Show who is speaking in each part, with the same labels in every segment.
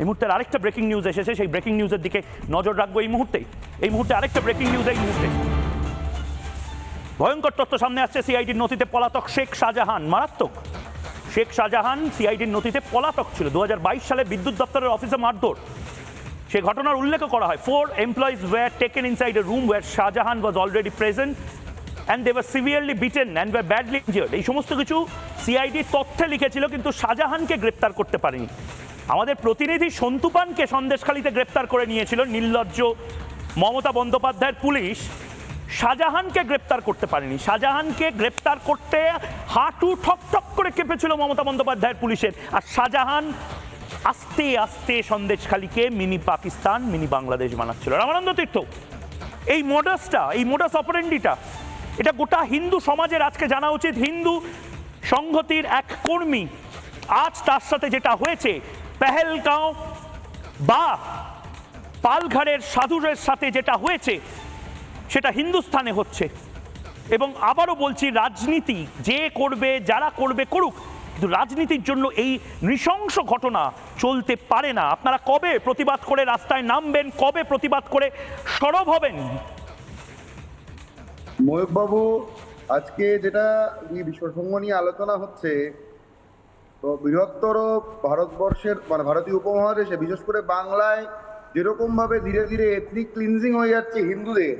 Speaker 1: এই মুহূর্তে আরেকটা ব্রেকিং নিউজ এসেছে। সেই ব্রেকিং নিউজের দিকে নজর রাখব এই মুহূর্তে এই মুহূর্তে আরেকটা ব্রেকিং নিউজ এই মুহূর্তে। ভয়ঙ্কর তথ্য সামনে আসছে সিআইডির নথিতে পলাতক শেখ শাহজাহান, মারাত্মক। শেখ শাহজাহান সিআইডির নথিতে পলাতক ছিল। দুহাজার বাইশ সালে বিদ্যুৎ দপ্তরের অফিসে মারধর। সে ঘটনার উল্লেখ করা হয়। Four employees were taken inside a room where Shahjahan was already present and they were severely beaten and were badly injured এই সমস্ত কিছু সিআইডি তথ্যে লিখেছিল, কিন্তু শাহজাহানকে গ্রেপ্তার করতে পারেনি। আমাদের প্রতিনিধি সন্তুপানকে সন্দেশখালিতে গ্রেপ্তার করে নিয়েছিল নির্লজ্জ মমতা বন্দ্যোপাধ্যায়ের পুলিশ। শাহজাহানকে গ্রেপ্তার করতে পারেনি। শাহজাহানকে গ্রেপ্তার করতে হাঁটু ঠক ঠক করে কেঁপেছিল মমতা বন্দ্যোপাধ্যায়ের পুলিশের। আর শাহজাহান আস্তে আস্তে সন্দেশখালীকে মিনি পাকিস্তান, মিনি বাংলাদেশ বানাচ্ছিল। রামানন্দ তীর্থ, এই মোডাসটা এই মোডাস অপারেন্ডিটা, এটা গোটা হিন্দু সমাজের আজকে জানা উচিত। হিন্দু সংহতির এক কর্মী আজ তার সাথে যেটা হয়েছে পেহেলগাঁও বা পালঘারের সাধুরের সাথে যেটা হয়েছে, সেটা হিন্দুস্থানে হচ্ছে। এবং আবারও বলছি, রাজনীতি যে করবে, যারা করবে, করুক, কিন্তু রাজনীতির জন্য এই নৃশংস ঘটনা চলতে পারে না। আপনারা কবে প্রতিবাদ করে রাস্তায় নামবেন, কবে প্রতিবাদ করে সরব হবেন?
Speaker 2: ময়ূকবাবু আজকে যেটা বিশ্বসংঘ নিয়ে আলোচনা হচ্ছে তো বৃহত্তর ভারতবর্ষের মানে ভারতীয় উপমহাদেশে, বিশেষ করে বাংলায় যেরকম ভাবে ধীরে ধীরে এথনিক ক্লিনজিং হয়ে যাচ্ছে হিন্দুদের,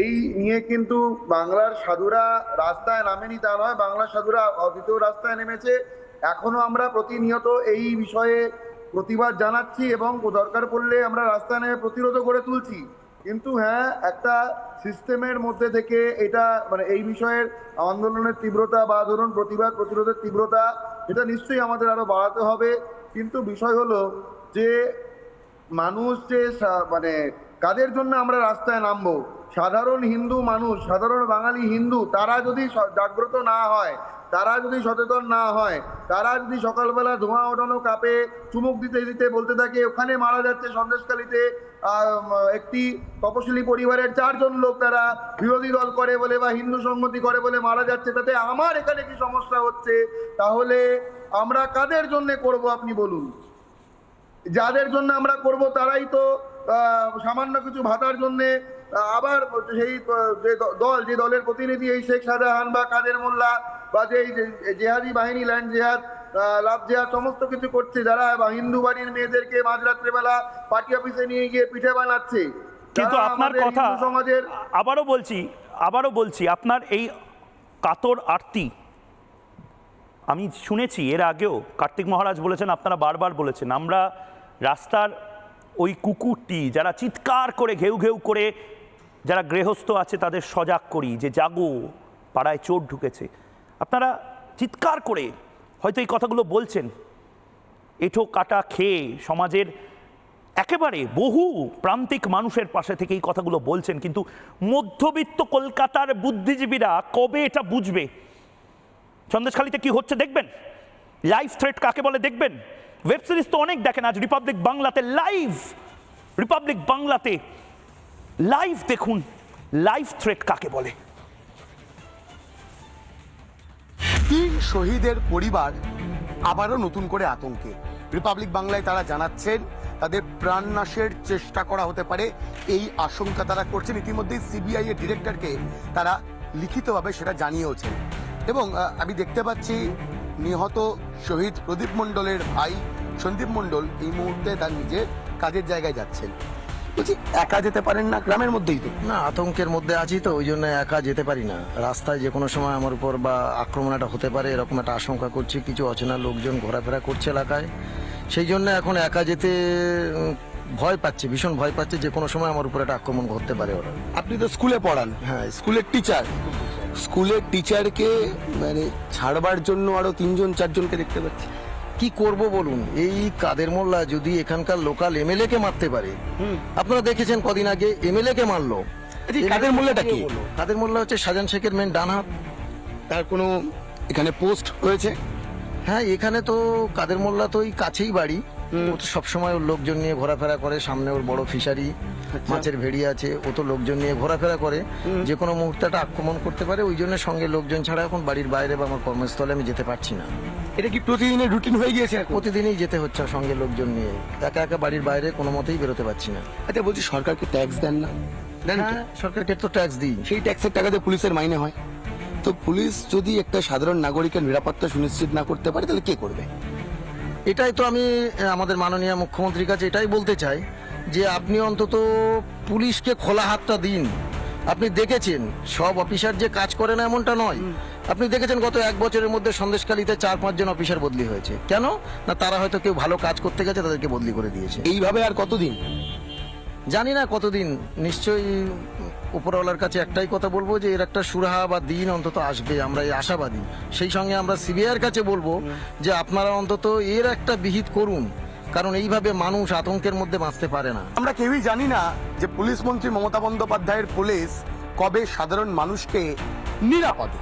Speaker 2: এই নিয়ে কিন্তু বাংলার সাধুরা রাস্তায় নামেনি তা নয়, বাংলার সাধুরা অদ্বিতীয় রাস্তায় নেমেছে। এখনও আমরা প্রতিনিয়ত এই বিষয়ে প্রতিবাদ জানাচ্ছি এবং দরকার পড়লে আমরা রাস্তায় নেমে প্রতিরোধ করে তুলছি। কিন্তু হ্যাঁ একটা সিস্টেমের মধ্যে থেকে এটা মানে এই বিষয়ের আন্দোলনের তীব্রতা বা ধরুন প্রতিবাদ প্রতিরোধের তীব্রতা, এটা নিশ্চয়ই আমাদের আরও বাড়াতে হবে। কিন্তু বিষয় হলো যে মানুষ যে মানে কাদের জন্য আমরা রাস্তায় নামবো? সাধারণ হিন্দু মানুষ, সাধারণ বাঙালি হিন্দু, তারা যদি জাগ্রত না হয়, তারা যদি সচেতন না হয়, তারা যদি সকালবেলা ধোঁয়া ওঠানো কাপে চুমুক দিতে দিতে বলতে থাকে, ওখানে মারা যাচ্ছে সন্দেশকালীতে একটি তপশিলি পরিবারের চারজন লোক তারা বিরোধী দল করে বলে বা হিন্দু সংহতি করে বলে মারা যাচ্ছে, তাতে আমার এখানে কি সমস্যা হচ্ছে? তাহলে আমরা কাদের জন্য করব আপনি বলুন? যাদের জন্য আমরা করব তারাই তো সামান্য কিছু ভাতার জন্য আবার সেই যে দল যে দলের প্রতিনিধি এই শেখ শাহজাহান বা কাদের মোল্লা বা যে জেহাদি বাহিনী ল্যান্ড জেহাদ লাভ জেহাদ সমস্ত কিছু করছে যারা বা হিন্দু বাড়ির মেয়েদেরকে মাঝরাত্রে বেলা পার্টি অফিসে নিয়ে গিয়ে পিঠে বানাচ্ছে
Speaker 1: কিন্তু আপনার কথা
Speaker 2: সমাজের
Speaker 1: আবারও বলছি আবারও বলছি আপনার এই কাতর আরতি আমি শুনেছি এর আগেও কার্তিক মহারাজ বলেছেন আপনারা বারবার বলেছেন আমরা রাস্তার ওই কুকুরটি যারা চিৎকার করে ঘেউ ঘেউ করে যারা গৃহস্থ আছে তাদের সজাগ করি যে, জাগো, পাড়ায় চোর ঢুকেছে। আপনারা চিৎকার করে হয়তো এই কথাগুলো বলছেন। এঁঠো কাটা খেয়ে সমাজের একেবারে বহু প্রান্তিক মানুষের পাশে থেকে এই কথাগুলো বলছেন, কিন্তু মধ্যবিত্ত কলকাতার বুদ্ধিজীবীরা কবে এটা বুঝবে? সন্দেশখালিতে কি হচ্ছে দেখবেন? লাইফ থ্রেট কাকে বলে দেখবেন? ওয়েব সিরিজ তো অনেক দেখেন, আজ রিপাবলিক বাংলাতে লাইভ রিপাবলিক বাংলাতে লাইভ দেখুন লাইভ থ্রেট কাকে বলে?
Speaker 3: তিন শহীদের পরিবার আবারও নতুন করে আতঙ্কে। রিপাবলিক বাংলায় তারা জানাচ্ছেন, তাদের প্রাণনাশের চেষ্টা করা হতে পারে, এই আশঙ্কা তারা করছেন। ইতিমধ্যেই সিবিআই এর ডিরেক্টরকে তারা লিখিতভাবে সেটা জানিয়েওছেন। এবং আমি দেখতে পাচ্ছি নিহত শহীদ প্রদীপ মণ্ডলের ভাই সন্দীপ মণ্ডল এই মুহূর্তে তার নিজের কাজের জায়গায় যাচ্ছেন। বলছি একা যেতে পারেন না? গ্রামের মধ্যেই তো।
Speaker 4: না আতঙ্কের মধ্যে আছি তো ওই জন্য একা যেতে পারি না। রাস্তায় যে কোনো সময় আমার উপর বা আক্রমণ একটা হতে পারে এরকম একটা আশঙ্কা করছি কিছু অচেনা লোকজন ঘোরাফেরা করছে এলাকায়। সেই জন্য এখন একা যেতে ভয় পাচ্ছে ভীষণ ভয় পাচ্ছে যে কোনো সময় আমার উপর একটা আক্রমণ ঘটতে পারে ওরা।
Speaker 3: আপনি তো স্কুলে পড়ান।
Speaker 4: হ্যাঁ,
Speaker 3: স্কুলের টিচার। স্কুলের টিচারকে মানে ছাড়বার জন্য আরও তিনজন চারজনকে দেখতে পাচ্ছি।
Speaker 4: কি করব বলুন? এই কাদের মোল্লা যদি এখানকার লোকাল এমএলএ কে মারতে পারে আপনারা দেখেছেন কদিন আগে এমএলএ কে মারলো।
Speaker 3: আচ্ছা, কাদের মোল্লাটা কি?
Speaker 4: কাদের মোল্লা হচ্ছে শাহজাহান শেখের মেন ডান হাত।
Speaker 3: তার কোনো এখানে পোস্ট রয়েছে?
Speaker 4: হ্যাঁ এখানে তো কাদের মোল্লা তো ওই কাছেই বাড়ি। ও তো সবসময় ওর লোকজন নিয়ে ঘোরাফেরা করে সামনে ওর বড় ফিশারি মাছের ভেড়ি আছে ও তো লোকজন নিয়ে ঘোরাফেরা করে। যে কোনো মুহূর্তে একটা আক্রমণ করতে পারে ওই জন্য সঙ্গে লোকজন ছাড়া এখন বাড়ির বাইরে বা আমার কর্মস্থলে আমি যেতে পারছি না।
Speaker 3: এটা কি প্রতিদিনের রুটিন হয়ে গিয়েছে
Speaker 4: প্রতিদিনই যেতে হচ্ছে সঙ্গে লোকজন নিয়ে। একা একা বাড়ির বাইরে কোনো মতেই বেরোতে পারছি না।
Speaker 3: আচ্ছা বলছি সরকারকে ট্যাক্স দেন না? দেন
Speaker 4: হ্যাঁ সরকারকে তো ট্যাক্স দিই।
Speaker 3: সেই ট্যাক্সের টাকাতে পুলিশের মাইনে হয়। তো পুলিশ যদি একটা সাধারণ নাগরিকের নিরাপত্তা সুনিশ্চিত না করতে পারে তাহলে কে করবে?
Speaker 4: এটাই তো আমি আমাদের মাননীয় মুখ্যমন্ত্রীর কাছে এটাই বলতে চাই যে আপনি অন্তত পুলিশকে খোলা হাতটা দিন। আপনি দেখেছেন সব অফিসার যে কাজ করে না এমনটা নয়। আপনি দেখেছেন গত এক বছরের মধ্যে সন্দেশকালীতে চার পাঁচজন অফিসার বদলি হয়েছে। কেন? না তারা হয়তো কেউ ভালো কাজ করতে গেছে তাদেরকে বদলি করে দিয়েছে।
Speaker 3: এইভাবে আর কতদিন?
Speaker 4: জানি না কতদিন, নিশ্চয়ই উপরওয়ালার কাছে একটাই কথা বলব যে এর একটা সুরাহা বা দিন অন্তত আসবে, আমরা এই আশাবাদী। সেই সঙ্গে আমরা সিবিআইয়ের কাছে বলব যে আপনারা অন্তত এর একটা বিহিত করুন, কারণ এইভাবে মানুষ আতঙ্কের মধ্যে বাঁচতে পারে না।
Speaker 3: আমরা কেউই জানি না যে পুলিশ মন্ত্রী মমতা বন্দ্যোপাধ্যায়ের পুলিশ কবে সাধারণ মানুষকে নিরাপদে,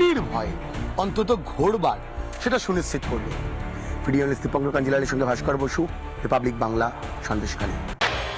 Speaker 3: নির্ভয়ে, অন্তত ঘোরবার সেটা সুনিশ্চিত করবে। ভিডিও দীপঙ্কর কাঞ্জিলালের সঙ্গে ভাস্কর বসু, রিপাবলিক বাংলা, সন্দেশখালী।